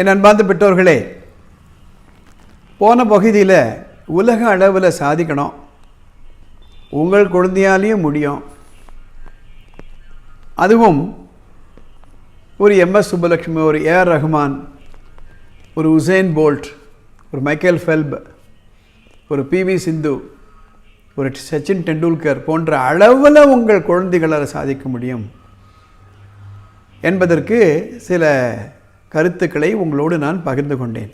என் அன்பார்ந்த பெற்றோர்களே போன பகுதியில் உலக அளவில் சாதிக்கணும். உங்கள் குழந்தையாலேயும் முடியும். அதுவும் ஒரு எம்எஸ் சுப்பலக்ஷ்மி ஒரு ஏஆர் ரஹ்மான் ஒரு உசேன் போல்ட் ஒரு மைக்கேல் ஃபெல்ப் ஒரு பிவி சிந்து ஒரு சச்சின் டெண்டுல்கர் போன்ற அளவில் உங்கள் குழந்தைகளால் சாதிக்க முடியும் என்பதற்கு சில கருத்துக்களை உங்களோடு நான் பகிர்ந்து கொண்டேன்.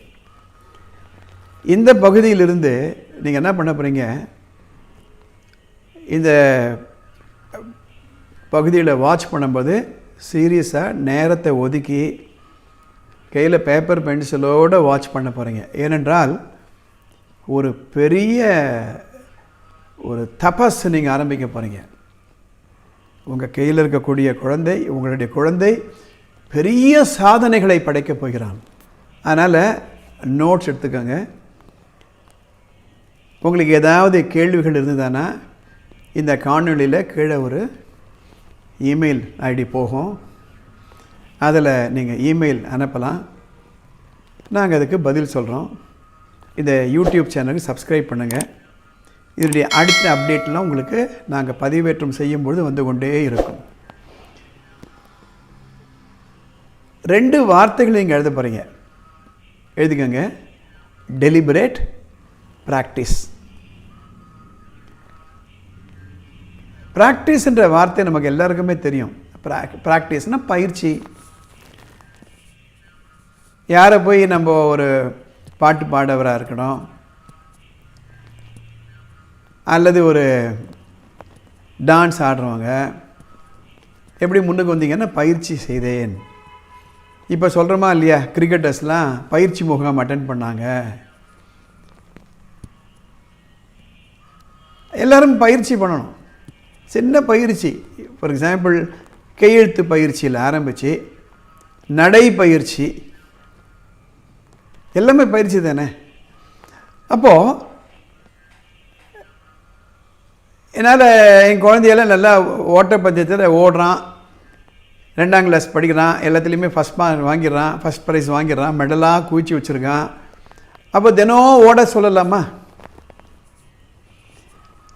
இந்த பகுதியிலிருந்து நீங்கள் என்ன பண்ண போகிறீங்க இந்த பகுதியில் வாட்ச் பண்ணும்போது சீரியஸாக நேரத்தை ஒதுக்கி கையில் பேப்பர் பென்சிலோடு வாட்ச் பண்ண போகிறீங்க ஏனென்றால் ஒரு பெரிய ஒரு தபஸ் நீங்கள் ஆரம்பிக்க போகிறீங்க உங்கள் கையில் இருக்கக்கூடிய குழந்தை உங்களுடைய குழந்தை பெரிய சாதனைகளை படைக்கப் போகிறான். அதனால் நோட்ஸ் எடுத்துக்கோங்க. உங்களுக்கு ஏதாவது கேள்விகள் இருந்ததுன்னா இந்த காணொலியில் கீழே ஒரு இமெயில் ஐடி போகும். அதில் நீங்கள் இமெயில் அனுப்பலாம். நாங்கள் அதுக்கு பதில் சொல்கிறோம் இந்த யூடியூப் சேனலுக்கு சப்ஸ்கிரைப் பண்ணுங்கள் இதனுடைய அடுத்த அப்டேட்லாம் உங்களுக்கு நாங்கள் பதிவேற்றம் செய்யும்பொழுது வந்து கொண்டே இருக்கும். ரெண்டு வார்த்தைகள் நீங்கள் எழுத போகிறீங்க எழுதிக்கோங்க. டெலிபரேட் ப்ராக்டிஸ் ப்ராக்டிஸ்ன்ற வார்த்தை நமக்கு எல்லாருக்குமே தெரியும். ப்ராக்டிஸ்னால் பயிற்சி. யாரை போய் நம்ம ஒரு பாட்டு பாடவராக இருக்கணும்? அல்லது ஒரு டான்ஸ் ஆடுறவங்க? எப்படி முன்னுக்கு வந்தீங்கன்னா பயிற்சி செய்தேன். இப்போ சொல்கிறோமா இல்லையா? கிரிக்கெட்டர்ஸ்லாம் பயிற்சி முகாம் அட்டன் பண்ணாங்க. எல்லோரும் பயிற்சி பண்ணணும். சின்ன பயிற்சி. ஃபார் எக்ஸாம்பிள் கையெழுத்து பயிற்சியில் ஆரம்பித்து நடை பயிற்சி. எல்லாமே பயிற்சி தானே? அப்போது என்னால் என் குழந்தையெல்லாம் நல்லா ஓட்டப்பந்தயத்தில் ஓடுறான். ரெண்டாம் கிளாஸ் படிக்கிறான் எல்லாத்துலேயுமே ஃபஸ்ட் மார்க் வாங்கிடுறான் ஃபஸ்ட் ப்ரைஸ் வாங்கிடுறான் மெடலாக குவிச்சு வச்சுருக்கான். அப்போ தினம் ஓட சொல்லலாமா?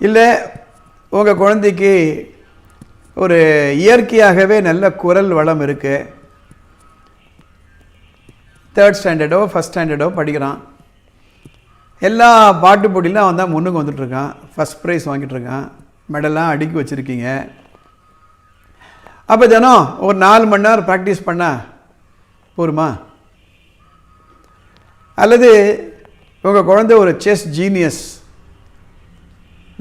இல்லை உங்கள் குழந்தைக்கு ஒரு இயற்கையாகவே நல்ல குரல் வளம் இருக்குது தேர்ட் ஸ்டாண்டர்டோ ஃபஸ்ட் ஸ்டாண்டர்டோ படிக்கிறான். எல்லா பாட்டு போட்டியிலும் அவன் தான் முன்னுக்கு வந்துட்டுருக்கான் ஃபஸ்ட் ப்ரைஸ் வாங்கிட்டுருக்கான் மெடலாம் அடுக்கி வச்சுருக்கீங்க. அப்போ தினம் ஒரு நாலு மணி நேரம் ப்ராக்டிஸ் பண்ணால் போருமா? அல்லது உங்கள் குழந்தை ஒரு செஸ் ஜீனியஸ்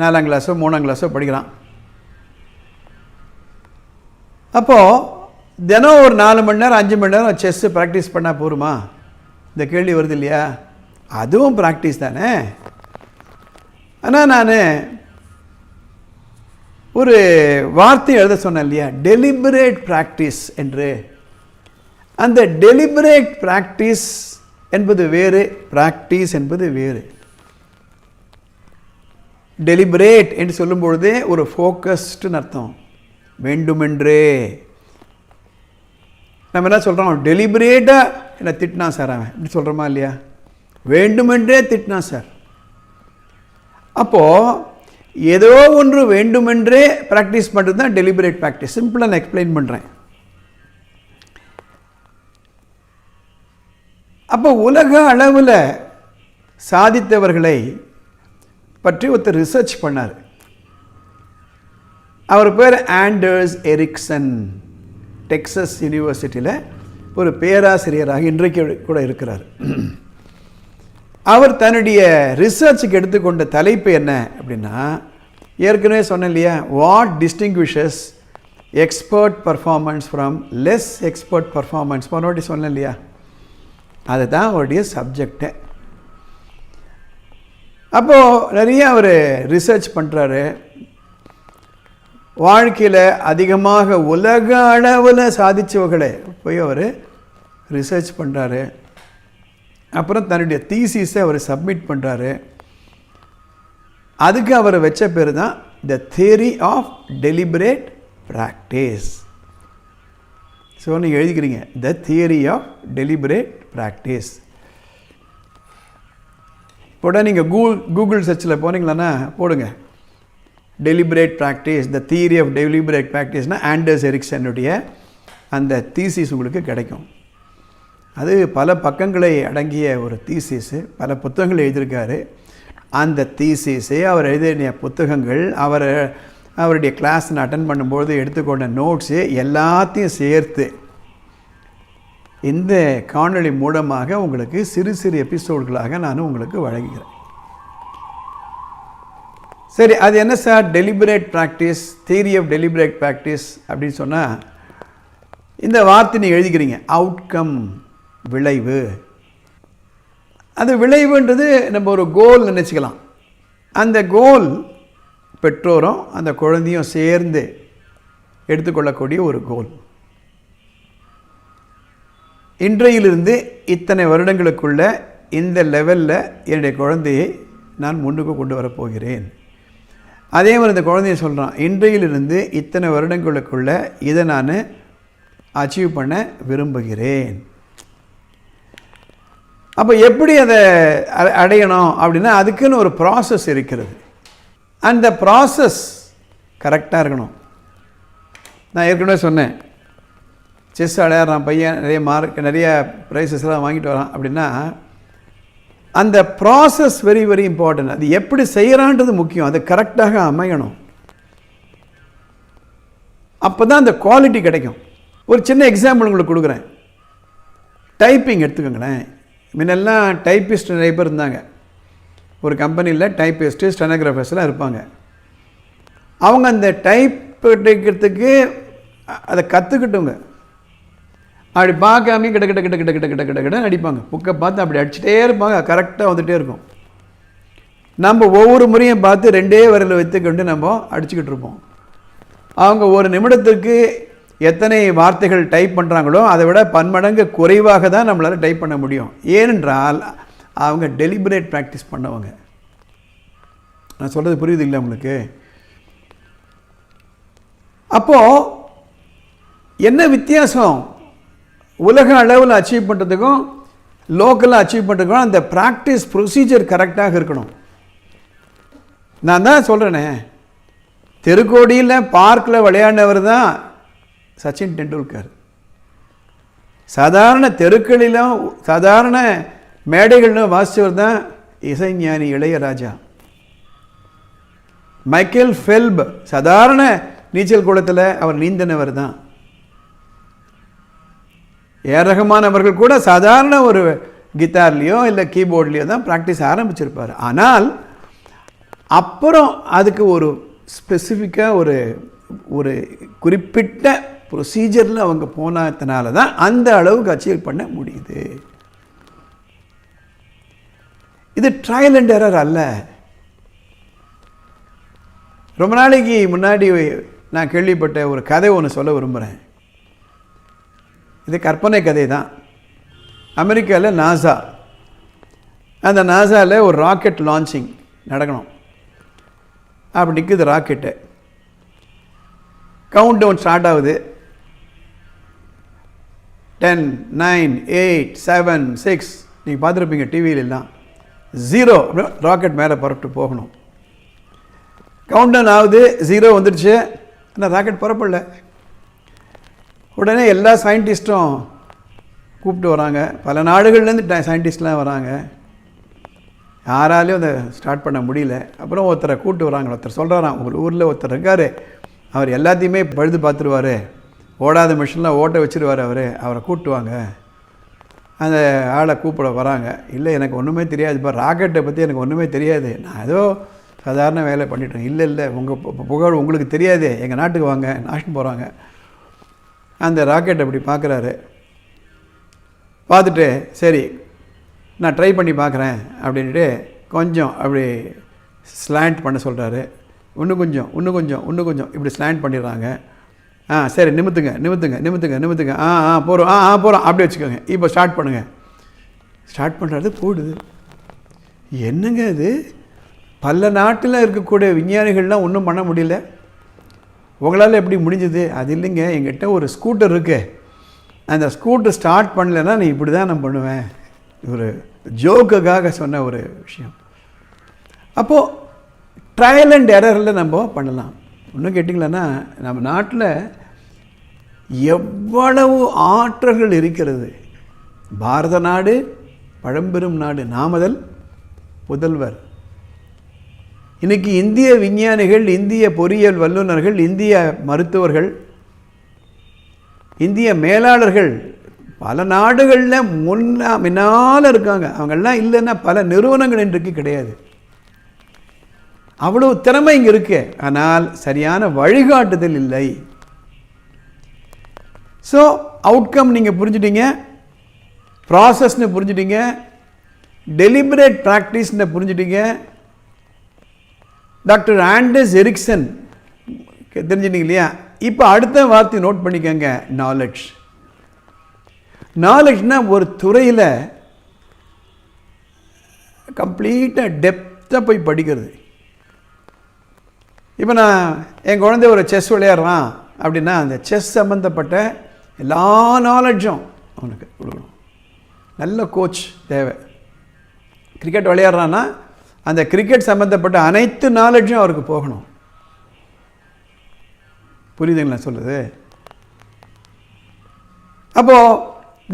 நாலாம் கிளாஸோ மூணாம் கிளாஸோ படிக்கிறான். அப்போது தினம் ஒரு நாலு மணி நேரம் அஞ்சு மணி நேரம் செஸ்ஸு ப்ராக்டிஸ் பண்ணால் போருமா? இந்த கேள்வி வருது இல்லையா? அதுவும் ப்ராக்டிஸ் தானே. ஆனால் நான் ஒரு வார்த்தை எழுத சொன்னேன் இல்லையா? டெலிபரேட் ப்ராக்டிஸ் என்று. அந்த டெலிபரேட் ப்ராக்டிஸ் என்பது வேறு ப்ராக்டிஸ் என்பது வேறு. டெலிபரேட் என்று சொல்லும் பொழுதே ஒரு ஃபோக்கஸ்டுன்னு அர்த்தம். வேண்டுமென்றே. நம்ம என்ன சொல்கிறோம் டெலிபரேட்டாக என்னை திட்டினா சார் அவன். இப்படி சொல்கிறோமா இல்லையா? வேண்டுமென்றே திட்டினா சார். அப்போது ஏதோ ஒன்று வேண்டுமென்றே ப்ராக்டிஸ் பண்ணுறது தான் டெலிபரேட் ப்ராக்டிஸ் சிம்பிளாக நான் எக்ஸ்பிளைன் பண்ணுறேன் அப்போ உலக அளவில் சாதித்தவர்களை பற்றி ஒருத்தர் ரிசர்ச் பண்ணார். அவர் பேர் ஆண்டர்ஸ் எரிக்சன் டெக்சஸ் யூனிவர்சிட்டியில் ஒரு பேராசிரியராக இன்றைக்கு கூட இருக்கிறார். அவர் தன்னுடைய ரிசர்ச்சுக்கு எடுத்துக்கொண்ட தலைப்பு என்ன அப்படின்னா ஏற்கனவே சொன்னேன் இல்லையா what distinguishes expert performance from less expert performance மறுபடி சொன்னேன் இல்லையா அதுதான் அவருடைய சப்ஜெக்டு அப்போது நிறைய அவர் ரிசர்ச் பண்ணுறாரு வாழ்க்கையில் அதிகமாக உலக அளவில் சாதித்தவர்களை போய் அவர் ரிசர்ச் பண்ணுறாரு அப்புறம் தன்னுடைய தீசிஸை அவர் சப்மிட் பண்ணுறாரு அதுக்கு அவர் வச்ச பேர் தான் the theory of deliberate practice so நீங்கள் எழுதிக்கிறீங்க the theory of deliberate practice போட்டால் நீங்கள் கூகுள் கூகுள் சர்ச்சில் போனீங்களன்னா போடுங்க. Deliberate practice the theory of deliberate ப்ராக்டிஸ்னால் Anders எரிக்சனுடைய அந்த தீசிஸ் உங்களுக்கு கிடைக்கும். அது பல பக்கங்களை அடங்கிய ஒரு தீசீஸு பல புத்தகங்கள் எழுதியிருக்காரு. அந்த தீசிஸு அவர் எழுதிய புத்தகங்கள் அவர் அவருடைய கிளாஸ் நான் அட்டன் பண்ணும்போது எடுத்துக்கொண்ட நோட்ஸு எல்லாத்தையும் சேர்த்து. இந்த காணொளி மூலமாக உங்களுக்கு சிறு சிறு எபிசோடுகளாக நான் உங்களுக்கு வழங்குகிறேன். சரி அது என்ன sir? Deliberate practice theory of deliberate practice அப்படின்னு சொன்னால் இந்த வார்த்தை நீங்கள் எழுதிக்கிறீங்க. அவுட்கம் விளைவு. அது விளைவுன்றது நம்ம ஒரு கோல் நினச்சிக்கலாம். அந்த கோல் பெற்றோரும் அந்த குழந்தையும் சேர்ந்து எடுத்துக்கொள்ளக்கூடிய ஒரு கோல் இன்றையிலிருந்து இத்தனை வருடங்களுக்குள்ள இந்த லெவலில் என்னுடைய குழந்தையை நான் முன்னுக்கு கொண்டு வரப்போகிறேன் அதே மாதிரி இந்த குழந்தைய சொல்கிறான் இன்றையிலிருந்து இத்தனை வருடங்களுக்குள்ள இதை நான் அச்சீவ் பண்ண விரும்புகிறேன். அப்போ எப்படி அதை அடையணும் அப்படின்னா அதுக்குன்னு ஒரு ப்ராசஸ் இருக்கிறது. அந்த ப்ராசஸ் கரெக்டாக இருக்கணும். நான் ஏற்கனவே சொன்னேன். செஸ் விளையாடுறான் பையன் நிறைய மார்க் நிறைய ப்ரைஸஸ்லாம் வாங்கிட்டு வரான் அப்படின்னா அந்த ப்ராசஸ் வெரி வெரி இம்பார்ட்டன்ட் அது எப்படி செய்கிறான்றது முக்கியம். அது கரெக்டாக அமையணும். அப்போ தான் அந்த குவாலிட்டி கிடைக்கும். ஒரு சின்ன எக்ஸாம்பிள் உங்களுக்கு கொடுக்குறேன். டைப்பிங் எடுத்துக்கோங்களேன். முன்னெல்லாம் டைப்பிஸ்ட் நிறைய பேர் இருந்தாங்க. ஒரு கம்பெனியில் டைப்பிஸ்ட்டு ஸ்டெனோகிராஃபர்ஸ்லாம் இருப்பாங்க. அவங்க அந்த டைப் டைக்கிறதுக்கு அதை கற்றுக்கிட்டவங்க அப்படி பார்க்காம கிட்ட கிட்ட கிட்ட கிட்ட கிட்ட கிட்ட கிட்ட கிட்ட அடிப்பாங்க. புக்கை பார்த்து அப்படி அடிச்சுட்டே இருப்பாங்க. கரெக்டாக வந்துகிட்டே இருக்கும். நம்ம ஒவ்வொரு முறையும் பார்த்து ரெண்டே விரலை வைத்துக்கொண்டு நம்ம அடிச்சுக்கிட்டு இருப்போம். அவங்க ஒரு நிமிடத்துக்கு எத்தனை வார்த்தைகள் டைப் பண்ணுறாங்களோ அதை விட பன்மடங்கு குறைவாக தான் நம்மளால் டைப் பண்ண முடியும். ஏனென்றால் அவங்க டெலிபரேட் ப்ராக்டிஸ் பண்ணவங்க. நான் சொல்கிறது புரியுது இல்லை உங்களுக்கு? அப்போது என்ன வித்தியாசம்? உலக அளவில் அச்சீவ் பண்ணுறதுக்கும் லோக்கலில் அச்சீவ் பண்ணுறதுக்கும் அந்த ப்ராக்டிஸ் ப்ரொசீஜர் கரெக்டாக இருக்கணும். நான் தான் சொல்கிறேனே தெருக்கோடியில் பார்க்கில் விளையாடினவர் தான் சச்சின் டெண்டுல்கர். சாதாரண தெருக்களிலும் சாதாரண மேடைகளிலும் வாசித்தவர் தான் இசைஞானி இளையராஜா. மைக்கேல் ஃபெல்ப் சாதாரண நீச்சல் குளத்தில் அவர் நீந்தினவர் தான். ஏ ரஹ்மான் அவர்கள் கூட சாதாரண ஒரு கிட்டார்லேயோ இல்லை கீபோர்ட்லேயோ தான் ப்ராக்டிஸ் ஆரம்பிச்சிருப்பார். ஆனால் அப்புறம் அதுக்கு ஒரு ஸ்பெசிஃபிக்காக ஒரு ஒரு குறிப்பிட்ட ப்ரொசீஜரில் அவங்க போனதுனால தான் அந்த அளவுக்கு அச்சீவ் பண்ண முடியுது. இது ட்ரையல் அண்ட் எரர் அல்ல. ரொம்ப நாளைக்கு முன்னாடி நான் கேள்விப்பட்ட ஒரு கதை ஒன்று சொல்ல விரும்புகிறேன் இது கற்பனை கதை தான் அமெரிக்காவில் நாசா அந்த நாசாவில் ஒரு ராக்கெட் லான்ச்சிங் நடக்கணும். அப்படி நிற்குது ராக்கெட்டு கவுண்ட் டவுன் ஸ்டார்ட் ஆகுது. Ten nine eight seven six. நீங்கள் பார்த்துருப்பீங்க டிவியில ஜீரோ ராக்கெட் மேலே புறப்பட்டு போகணும். கவுண்ட் டவுன் ஆகுது ஜீரோ வந்துடுச்சு. ஆனால் ராக்கெட் புறப்படல உடனே எல்லா சயின்டிஸ்ட்டும் கூப்பிட்டு வராங்க. பல நாடுகள்லேருந்து சயின்டிஸ்ட்லாம் வராங்க. யாராலையும் அதை ஸ்டார்ட் பண்ண முடியல. அப்புறம் ஒருத்தரை கூப்பிட்டு வராங்க. ஒருத்தர் சொல்கிறாராம் ஒரு ஊரில் ஒருத்தர் இருக்கார். அவர் எல்லாத்தையுமே பழுது பார்த்துருவார். ஓடாத மிஷினில் ஓட்ட வச்சிருவார் அவர். அவரை கூப்பிட்டுவாங்க அந்த ஆளை கூப்பிட வராங்க. இல்லை எனக்கு ஒன்றுமே தெரியாது. இப்போ ராக்கெட்டை பற்றி எனக்கு ஒன்றுமே தெரியாது. நான் ஏதோ சாதாரண வேலை பண்ணிட்டேன். இல்லை இல்லை உங்கள் புகழ் உங்களுக்கு தெரியாது. எங்கள் நாட்டுக்கு வாங்க. நாஷன் போகிறாங்க அந்த ராக்கெட் அப்படி பார்க்குறாரு பார்த்துட்டு சரி நான் ட்ரை பண்ணி பார்க்குறேன் அப்படின்ட்டு கொஞ்சம் அப்படி ஸ்லாண்ட் பண்ண சொல்கிறாரு இன்னும் கொஞ்சம் இன்னும் கொஞ்சம் இன்னும் கொஞ்சம் இப்படி ஸ்லாண்ட் பண்ணிடுறாங்க. ஆ சரி நிமித்துங்க நிமித்துங்க நிமித்துங்க நிமித்துங்க. ஆ ஆ போகிறோம் ஆ ஆ போகிறோம் அப்படி வச்சுக்கோங்க. இப்போ ஸ்டார்ட் பண்ணுங்கள் ஸ்டார்ட் பண்ணுறது போடுது. என்னங்க இது? பல நாட்டில் இருக்கக்கூடிய விஞ்ஞானிகள்லாம் ஒன்றும் பண்ண முடியல. உங்களால் எப்படி முடிஞ்சது? அது இல்லைங்க. எங்கிட்ட ஒரு ஸ்கூட்டர் இருக்கு. அந்த ஸ்கூட்டர் ஸ்டார்ட் பண்ணலைன்னா நீ இப்படி தான் நான் பண்ணுவேன். ஒரு ஜோக்குக்காக சொன்ன ஒரு விஷயம். அப்போது ட்ரையல் அண்ட் எரரில் நம்ம பண்ணலாம். இன்னும் கேட்டிங்களன்னா நம்ம நாட்டில் எவ்வளவு ஆற்றல்கள் இருக்கிறது. பாரத நாடு பழம்பெரும் நாடு நாமதல் புதல்வர். இன்றைக்கி இந்திய விஞ்ஞானிகள் இந்திய பொறியியல் வல்லுநர்கள் இந்திய மருத்துவர்கள் இந்திய மேலாளர்கள் பல நாடுகளில் முன்னா முன்னால் இருக்காங்க. அவங்கெல்லாம் இல்லைன்னா பல நிறுவனங்கள் இன்றைக்கு கிடையாது. அவ்வளோ திறமை இங்கே இருக்கு. ஆனால் சரியான வழிகாட்டுதல் இல்லை. ஸோ அவுட்கம் நீங்கள் புரிஞ்சுட்டீங்க. ப்ராசஸ்னு புரிஞ்சுட்டீங்க. டெலிபரேட் ப்ராக்டிஸ்னு புரிஞ்சுட்டீங்க. டாக்டர் ஆண்டஸ் எரிக்சன் தெரிஞ்சுட்டீங்க இல்லையா? இப்போ அடுத்த வார்த்தை நோட் பண்ணிக்கோங்க. நாலெட்ஜ் நாலெட்ஜ்னால் ஒரு துறையில் கம்ப்ளீட்டாக டெப்த்தாக போய் படிக்கிறது. இப்போ நான் என் குழந்தை ஒரு செஸ் விளையாடுறான் அப்படின்னா அந்த செஸ் சம்மந்தப்பட்ட எல்லா நாலெட்ஜும் அவனுக்கு கொடுக்கணும். நல்ல கோச் தேவை. கிரிக்கெட் விளையாடுறான்னா அந்த கிரிக்கெட் சம்மந்தப்பட்ட அனைத்து நாலெட்ஜும் அவருக்கு போகணும். புரியுதுங்களா சொல்லுது அப்போது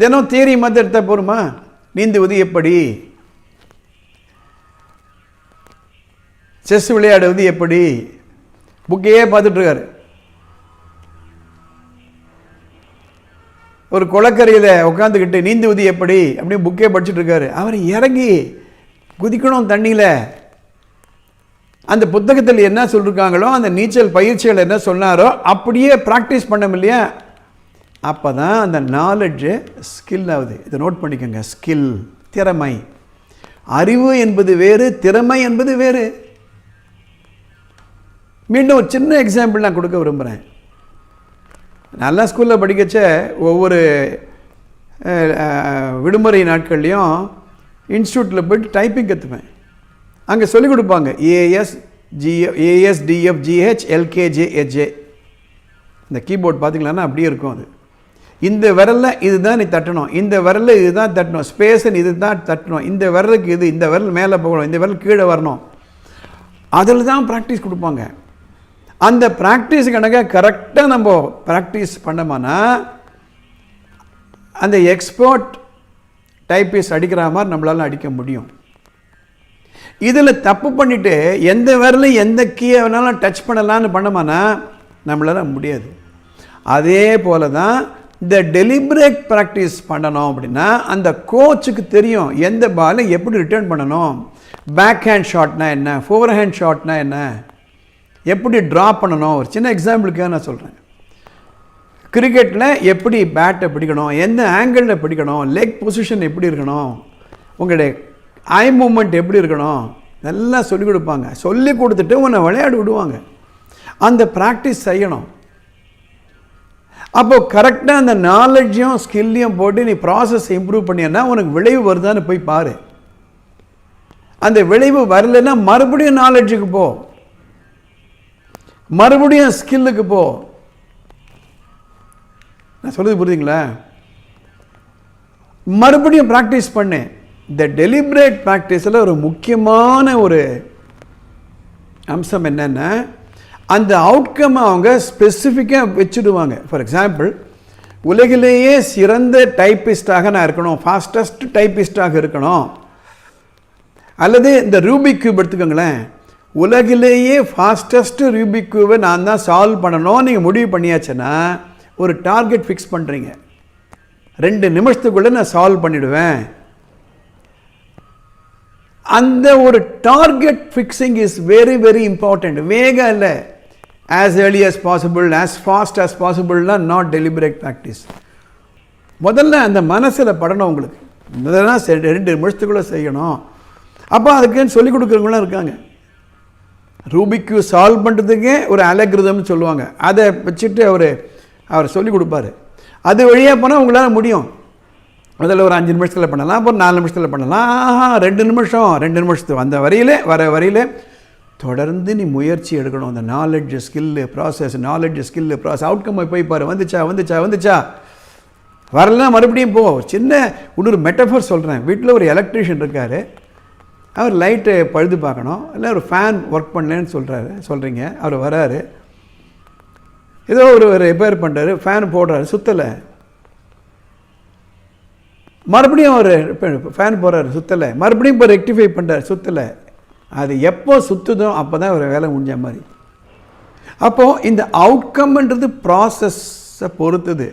தினம் தியரி மத்த எடுத்தால் போருமா? நீந்துவது எப்படி? செஸ் விளையாடுவது எப்படி? புக்கையே பார்த்துட்ருக்காரு. ஒரு குளக்கரையில் உட்காந்துக்கிட்டு நீந்துவது எப்படி? அப்படின்னு புக்கே படிச்சுட்ருக்காரு. அவர் இறங்கி குதிக்கணும் தண்ணியில். அந்த புத்தகத்தில் என்ன சொல்லியிருக்காங்களோ அந்த நீச்சல் பயிற்சிகள் என்ன சொன்னாரோ அப்படியே ப்ராக்டிஸ் பண்ண இல்லையா அப்போ தான் அந்த நாலெட்ஜு ஸ்கில் ஆகுது. இதை நோட் பண்ணிக்கோங்க. ஸ்கில் திறமை. அறிவு என்பது வேறு திறமை என்பது வேறு. மீண்டும் ஒரு சின்ன எக்ஸாம்பிள் நான் கொடுக்க விரும்புகிறேன் நல்லா ஸ்கூலில் படிக்கச்ச ஒவ்வொரு விடுமுறை நாட்கள்லையும் இன்ஸ்டியூட்டில் போயிட்டு டைப்பிங் கற்றுப்பேன் அங்கே சொல்லிக் கொடுப்பாங்க A S G F A S D F G H L K J H A இந்த கீபோர்ட் பார்த்தீங்களான்னா அப்படியே இருக்கும் அது. இந்த விரலில் இதுதான் நீ தட்டணும் இந்த விரலில் இதுதான் தட்டணும் ஸ்பேஸன் இது தான் தட்டணும் இந்த விரலுக்கு இது இந்த விரல் மேலே போகணும் இந்த விரல் கீழே வரணும். அதில் தான் ப்ராக்டிஸ் கொடுப்பாங்க. அந்த ப்ராக்டிஸ் கணக்க கரெக்டாக நம்ம ப்ராக்டிஸ் பண்ணோம்னா அந்த எக்ஸ்போர்ட் டைப்பீஸ் அடிக்கிற மாதிரி நம்மளால அடிக்க முடியும். இதில் தப்பு பண்ணிவிட்டு எந்த விரலையும் எந்த கீயை வேணாலும் டச் பண்ணலான்னு பண்ணோம்னா நம்மளால முடியாது. அதே போல தான் இந்த டெலிபரேட் ப்ராக்டிஸ் பண்ணணும் அப்படின்னா அந்த கோச்சுக்கு தெரியும் எந்த பாலை எப்படி ரிட்டர்ன் பண்ணணும். பேக் ஹேண்ட் ஷாட்னா என்ன? ஃபோர் ஹேண்ட் ஷாட்னா என்ன? எப்படி ட்ரா பண்ணணும்? ஒரு சின்ன எக்ஸாம்பிளுக்காக நான் சொல்கிறேன் கிரிக்கெட்டில் எப்படி பேட்டை பிடிக்கணும்? எந்த ஆங்கிளில் பிடிக்கணும்? லெக் பொசிஷன் எப்படி இருக்கணும்? உங்களுடைய ஐ மூமெண்ட் எப்படி இருக்கணும்? எல்லாம் சொல்லிக் கொடுப்பாங்க. சொல்லி கொடுத்துட்டு உன்னை விளையாட விடுவாங்க. அந்த ப்ராக்டிஸ் செய்யணும். அப்போது கரெக்டாக அந்த நாலெட்ஜையும் ஸ்கில்லையும் போட்டு நீ ப்ராசஸ் இம்ப்ரூவ் பண்ணியன்னா உனக்கு விளைவு வருதான்னு போய் பாரு. அந்த விளைவு வரலைன்னா மறுபடியும் நாலெட்ஜுக்கு போ. மறுபடியும் ஸ்கில்லுக்கு போ. நான் சொல்லுது புரியுதுங்களா? மறுபடியும் ப்ராக்டிஸ் பண்ணு. இந்த டெலிபரேட் ப்ராக்டிஸில் ஒரு முக்கியமான ஒரு அம்சம் என்னென்னா அந்த அவுட்கம் அவங்க ஸ்பெசிஃபிக்காக வச்சுடுவாங்க. ஃபார் எக்ஸாம்பிள் உலகிலேயே சிறந்த டைப்பிஸ்டாக நான் இருக்கணும் ஃபாஸ்டஸ்ட் டைப்பிஸ்டாக இருக்கணும். அல்லது இந்த ரூபிக் கியூப் எடுத்துக்கோங்களேன். உலகிலேயே ஃபாஸ்டஸ்ட்டு ரூபிக் நான் தான் சால்வ் பண்ணணும். நீங்கள் முடிவு பண்ணியாச்சுன்னா ஒரு டார்கெட் ஃபிக்ஸ் பண்ணுறீங்க ரெண்டு நிமிஷத்துக்குள்ளே நான் சால்வ் பண்ணிவிடுவேன் அந்த ஒரு target fixing is very very important வேகம் இல்லை. As early as possible as fast as பாசிபிள்லாம் not deliberate practice முதல்ல அந்த மனசில் படணும் உங்களுக்கு. முதல்ல செ- ரெண்டு நிமிஷத்துக்குள்ளே செய்யணும். அப்போ அதுக்குன்னு சொல்லிக் கொடுக்குறவங்களாம் இருக்காங்க. ரூபிக்யூ சால்வ் பண்ணுறதுக்கே ஒரு அலகிருதம்னு சொல்லுவாங்க. அதை வச்சுட்டு அவர் அவர் சொல்லிக் கொடுப்பாரு. அது வழியாக போனால் உங்களால் முடியும். முதல்ல ஒரு அஞ்சு நிமிஷத்தில் பண்ணலாம் அப்புறம் நாலு நிமிஷத்தில் பண்ணலாம். ஆஹா ரெண்டு நிமிஷம் ரெண்டு நிமிஷத்துக்கு வந்த வரையில் வர வரையில் தொடர்ந்து நீ முயற்சி எடுக்கணும். அந்த knowledge skill process knowledge skill process outcome போய் பாரு. வந்துச்சா வந்துச்சா வந்துச்சா? வரலாம் மறுபடியும் போ. சின்ன இன்னொரு மெட்டஃபர் சொல்கிறேன் வீட்டில் ஒரு எலக்ட்ரீஷியன் இருக்கார். அவர் லைட்டு பழுது பார்க்கணும். இல்லை ஒரு ஃபேன் ஒர்க் பண்ணலன்னு சொல்கிறாரு சொல்கிறீங்க அவர் வராரு. ஏதோ ஒரு ரிப்பேர் பண்ணுறாரு ஃபேன் போடுறாரு சுத்தலை. மறுபடியும் அவர் ஃபேன் போடுறாரு சுத்தலை. மறுபடியும் இப்போ ரெக்டிஃபை பண்ணுறாரு சுத்தலை. அது எப்போ சுற்றுதோ அப்போ தான் ஒரு வேலை முடிஞ்ச மாதிரி. அப்போது இந்த அவுட்கம்ன்றது ப்ராசஸை பொறுத்தது.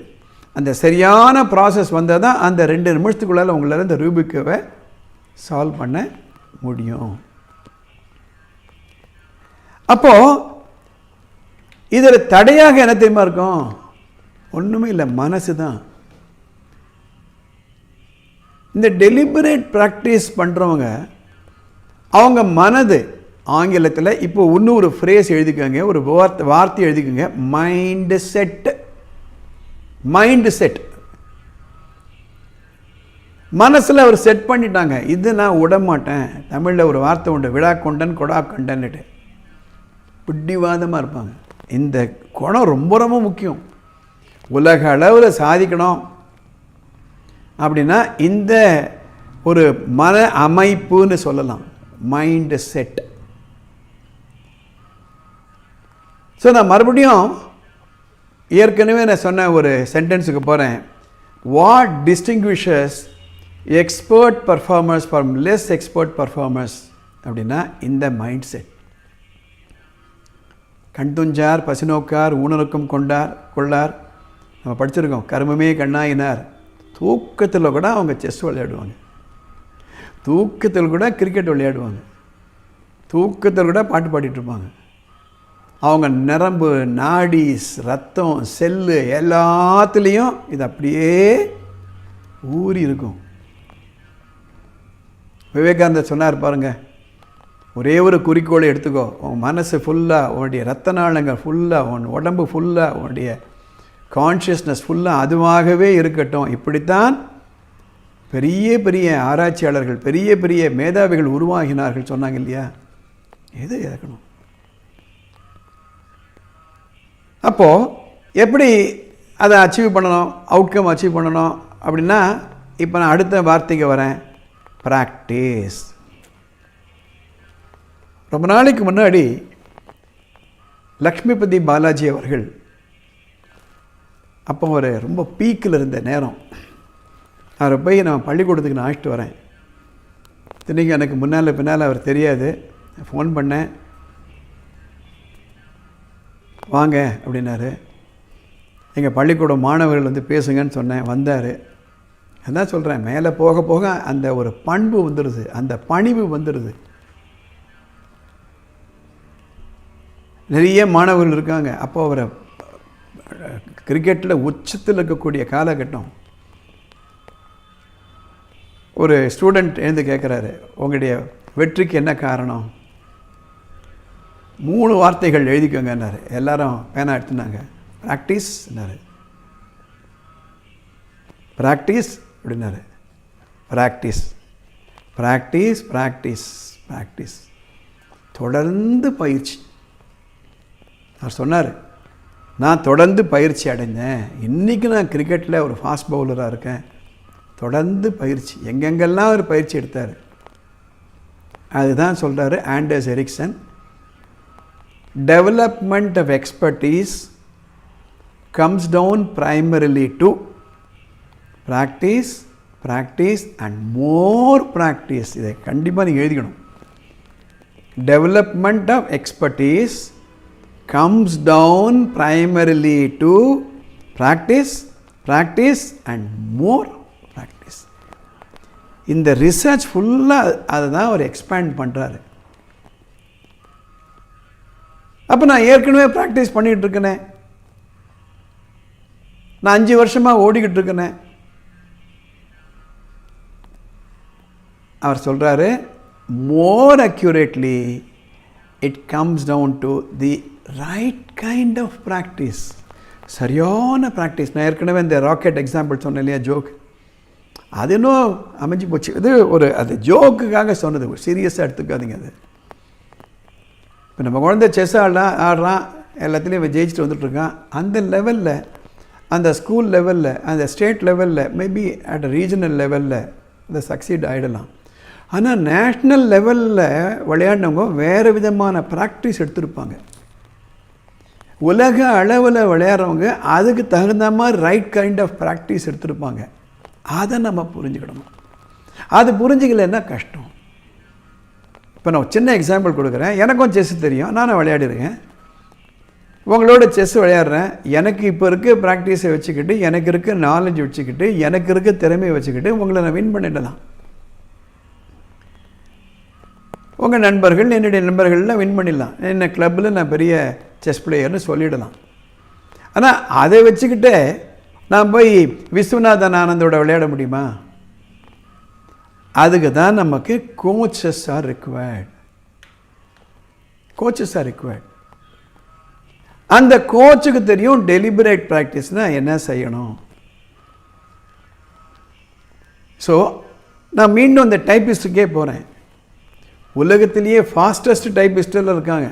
அந்த சரியான ப்ராசஸ் வந்தால் தான் அந்த ரெண்டு நிமிஷத்துக்குள்ளால் உங்களால் இந்த ரூபிக்கவை சால்வ் பண்ண முடியும். அப்போது இதில் தடையாக என்ன தெரியுமா இருக்கும்? ஒன்றுமே இல்லை மனசு தான். இந்த டெலிபரேட் ப்ராக்டிஸ் பண்ணுறவங்க அவங்க மனது ஆங்கிலத்தில் இப்போ இன்னும் ஒரு ஃப்ரேஸ் எழுதிக்கோங்க ஒரு வார்த்தை வார்த்தை எழுதிக்கோங்க மைண்டு செட் மைண்டு செட் மனசில் அவர் செட் பண்ணிட்டாங்க. இது நான் விட மாட்டேன் தமிழில் ஒரு வார்த்தை உண்டு விழா கொண்டன் கொடா கொண்டன்னுட்டு பிடிவாதமாக இருப்பாங்க. இந்த குணம் ரொம்ப ரொம்ப முக்கியம். உலக அளவில் சாதிக்கணும். அப்படின்னா இந்த ஒரு மன அமைப்புன்னு சொல்லலாம். மைண்டு செட் ஸோ நான் மறுபடியும் ஏற்கனவே நான் சொன்ன ஒரு சென்டென்ஸுக்கு போகிறேன் what distinguishes expert performers from less expert performers அப்படின்னா இந்த மைண்ட் செட் கண்துஞ்சார் பசினோக்கார் ஊனருக்கம் கொண்டார் கொள்ளார். நம்ம படிச்சிருக்கோம் கருமமே கண்ணாயினார். தூக்கத்தில் கூட அவங்க செஸ் விளையாடுவாங்க. தூக்கத்தில் கூட கிரிக்கெட் விளையாடுவாங்க. தூக்கத்தில் கூட பாட்டு பாடிட்டுருப்பாங்க அவங்க நரம்பு நாடி ரத்தம் செல்லு எல்லாத்துலேயும் இது அப்படியே ஊறி இருக்கும். விவேகானந்தர் சொன்னார் பாருங்கள் ஒரே ஒரு குறிக்கோளை எடுத்துக்கோ. உன் மனசு ஃபுல்லாக உன்னுடைய ரத்த நாளங்கள் ஃபுல்லாக உன் உடம்பு ஃபுல்லாக உன்னுடைய கான்ஷியஸ்னஸ் ஃபுல்லாக அதுவாகவே இருக்கட்டும். இப்படித்தான் பெரிய பெரிய ஆராய்ச்சியாளர்கள் பெரிய பெரிய மேதாவிகள் உருவாகினார்கள் சொன்னாங்க இல்லையா? எது இறக்கணும்? அப்போது எப்படி அதை அச்சீவ் பண்ணணும்? அவுட்கம் அச்சீவ் பண்ணணும்? அப்படின்னா இப்போ நான் அடுத்த வார்த்தைக்கு வரேன். ப்ராக்டிஸ் ரொம்ப நாளைக்கு முன்னாடி லக்ஷ்மிபதி பாலாஜி அவர்கள் அப்போ ஒரு ரொம்ப பீக்கில் இருந்த நேரம். அவரை போய் நான் பள்ளிக்கூடத்துக்கு நான் அழைச்சிட்டு வரேன். இன்றைக்கி எனக்கு முன்னால் பின்னால் அவர் தெரியாது. ஃபோன் பண்ணேன். வாங்க அப்படின்னாரு. எங்கள் பள்ளிக்கூடம் மாணவர்கள் வந்து பேசுங்கன்னு சொன்னேன். வந்தார். அதான் சொல்கிறேன் மேலே போக போக அந்த ஒரு பண்பு வந்துடுது அந்த பணிவு வந்துடுது நிறைய மாணவர்கள் இருக்காங்க அப்போ அவரை கிரிக்கெட்டில் உச்சத்தில் இருக்கக்கூடிய காலகட்டம். ஒரு ஸ்டூடெண்ட் எழுந்து கேட்குறாரு உங்களுடைய வெற்றிக்கு என்ன காரணம்? மூணு வார்த்தைகள் எழுதிக்கோங்கன்னாரு. எல்லாரும் பேனா எடுத்துனாங்க. ப்ராக்டிஸ்னாரு ப்ராக்டிஸ் அப்படின்னாரு. ப்ராக்டிஸ் ப்ராக்டிஸ் ப்ராக்டிஸ் ப்ராக்டிஸ் தொடர்ந்து பயிற்சி. அவர் சொன்னார் நான் தொடர்ந்து பயிற்சி அடைஞ்சேன் இன்றைக்கி நான் கிரிக்கெட்டில் ஒரு ஃபாஸ்ட் பவுலராக இருக்கேன். தொடர்ந்து பயிற்சி. எங்கெங்கெல்லாம் அவர் பயிற்சி எடுத்தார்? அதுதான் சொல்கிறாரு Anders Ericsson development of expertise comes down primarily to practice practice and more practice இதை கண்டிப்பாக நீங்கள் எழுதிக்கணும் development of expertise comes down primarily to practice practice and more practice இந்த ரிசர்ச் ஃபுல்லாக அதை தான் அவர் எக்ஸ்பேண்ட் பண்ணுறாரு அப்போ நான் ஏற்கனவே ப்ராக்டிஸ் பண்ணிகிட்டு இருக்கேனே நான் அஞ்சு வருஷமாக ஓடிக்கிட்டு இருக்கேனே அவர் சொல்கிறாரு more accurately it comes down to the right kind of practice சரியான ப்ராக்டிஸ் நான் ஏற்கனவே இந்த ராக்கெட் எக்ஸாம்பிள் சொன்னேன் இல்லையா ஜோக் அது இன்னும் அமைஞ்சு போச்சு. இது ஒரு அது ஜோக்குக்காக சொன்னது. சீரியஸாக எடுத்துக்காதீங்க அது. இப்போ நம்ம குழந்தை செஸ் ஆடலாம் ஆடுறான் எல்லாத்துலேயும் இவன் ஜெயிச்சுட்டு வந்துட்டுருக்கான் அந்த லெவலில் அந்த ஸ்கூல் லெவலில் அந்த ஸ்டேட் லெவலில் மேபி அட் ரீஜனல் லெவலில் இந்த சக்சீட் ஆகிடலாம் ஆனால் நேஷ்னல் லெவலில் விளையாடினவங்க வேறு விதமான ப்ராக்டிஸ் எடுத்திருப்பாங்க. உலக அளவில் விளையாடுறவங்க அதுக்கு தகுந்த மாதிரி ரைட் கைண்ட் ஆஃப் ப்ராக்டிஸ் எடுத்திருப்பாங்க. அதை நம்ம புரிஞ்சுக்கிடணும் அது புரிஞ்சுக்கலைன்னா கஷ்டம். இப்போ நான் சின்ன எக்ஸாம்பிள் கொடுக்குறேன். எனக்கும் செஸ் தெரியும். நானும் விளையாடிருக்கேன். உங்களோட செஸ் விளையாடுறேன். எனக்கு இப்போ இருக்க ப்ராக்டிஸை வச்சுக்கிட்டு எனக்கு இருக்க நாலேஜ் வச்சுக்கிட்டு எனக்கு இருக்க திறமையை வச்சுக்கிட்டு உங்களை நான் வின் பண்ணிடலாம். உங்கள் நண்பர்கள் என்னுடைய நண்பர்கள்லாம் வின் பண்ணிடலாம். என்ன கிளப்பில் நான் பெரிய செஸ் பிளேயர்னு சொல்லிடலாம். ஆனால் அதை வச்சுக்கிட்டு நான் போய் விஸ்வநாதன் ஆனந்தோட விளையாட முடியுமா? அதுக்கு தான் நமக்கு coaches are required coaches are required அந்த கோச்சுக்கு தெரியும் டெலிபரேட் ப்ராக்டிஸ்னால் என்ன செய்யணும். ஸோ நான் மீண்டும் அந்த டைப்பிஸ்ட்டுக்கே போகிறேன் உலகத்திலேயே ஃபாஸ்டஸ்ட் டைப்பிஸ்டில் இருக்காங்க.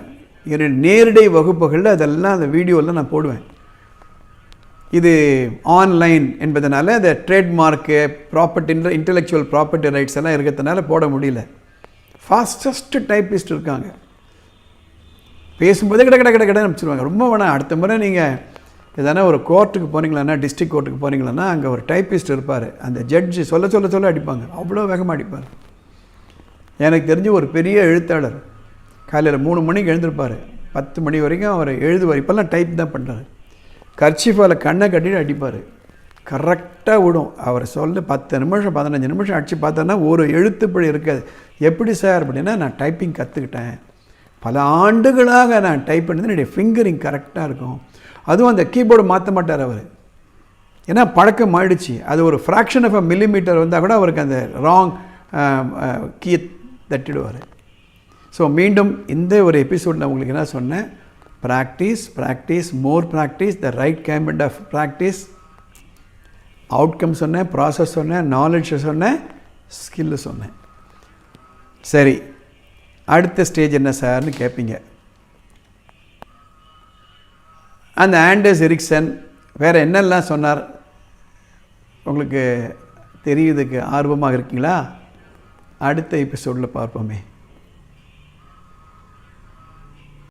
என்னுடைய நேரடி வகுப்புகளில் அதெல்லாம் அந்த வீடியோவில் நான் போடுவேன். இது ஆன்லைன் என்பதனால அந்த trademark property intellectual property rights எல்லாம் இருக்கிறதுனால போட முடியல. ஃபாஸ்டஸ்ட் டைப்பிஸ்ட் இருக்காங்க. பேசும்போதே கிட கிட கிட கிட அனுப்பிச்சிருவாங்க. ரொம்ப வேணாம். அடுத்த முறை நீங்கள் எதனா ஒரு கோர்ட்டுக்கு போனீங்களான்னா டிஸ்ட்ரிக் கோர்ட்டுக்கு போனீங்களன்னா அங்கே ஒரு டைப்பிஸ்ட் இருப்பார். அந்த ஜட்ஜு சொல்ல சொல்ல சொல்ல அடிப்பாங்க. அவ்வளோ வேகமாக அடிப்பார். எனக்கு தெரிஞ்ச ஒரு பெரிய எழுத்தாளர். காலையில் மூணு மணிக்கு எழுந்திருப்பார். பத்து மணி வரைக்கும் அவர் எழுதுவார். இப்போல்லாம் டைப் தான் பண்ணுறாரு கர்ச்சிஃபால் கண்ணை கட்டிட்டு அடிப்பார். கரெக்டாக விடும். அவர் சொல்ல பத்து நிமிஷம் பதினஞ்சு நிமிஷம் அடித்து பார்த்தோன்னா ஒரு எழுத்துப்படி இருக்காது. எப்படி சார் அப்படின்னா நான் டைப்பிங் கற்றுக்கிட்டேன் பல ஆண்டுகளாக நான் டைப் பண்ணது என்னுடைய ஃபிங்கரிங் கரெக்டாக இருக்கும். அதுவும் அந்த கீபோர்டு மாற்ற மாட்டார் அவர். ஏன்னா பழக்கம் ஆயிடுச்சு. அது ஒரு ஃப்ராக்ஷன் ஆஃப் அ மில்லிமீட்டர் வந்தால் கூட அவருக்கு அந்த ராங் கீ தட்டிடுவார். ஸோ மீண்டும் இந்த ஒரு எபிசோடில் உங்களுக்கு என்ன சொன்னேன்? Practice practice more practice the right kind of practice outcome சொன்னேன் ப்ராசஸ் சொன்னேன் நாலேஜ் சொன்னேன் ஸ்கில்லு சொன்னேன். சரி அடுத்த ஸ்டேஜ் என்ன சார்னு கேட்பீங்க அந்த ஆண்டர்ஸ் எரிக்சன் வேறு என்னெல்லாம் சொன்னார்? உங்களுக்கு தெரியுதுக்கு ஆர்வமாக இருக்கீங்களா? அடுத்த எபிசோடில் பார்ப்போமே.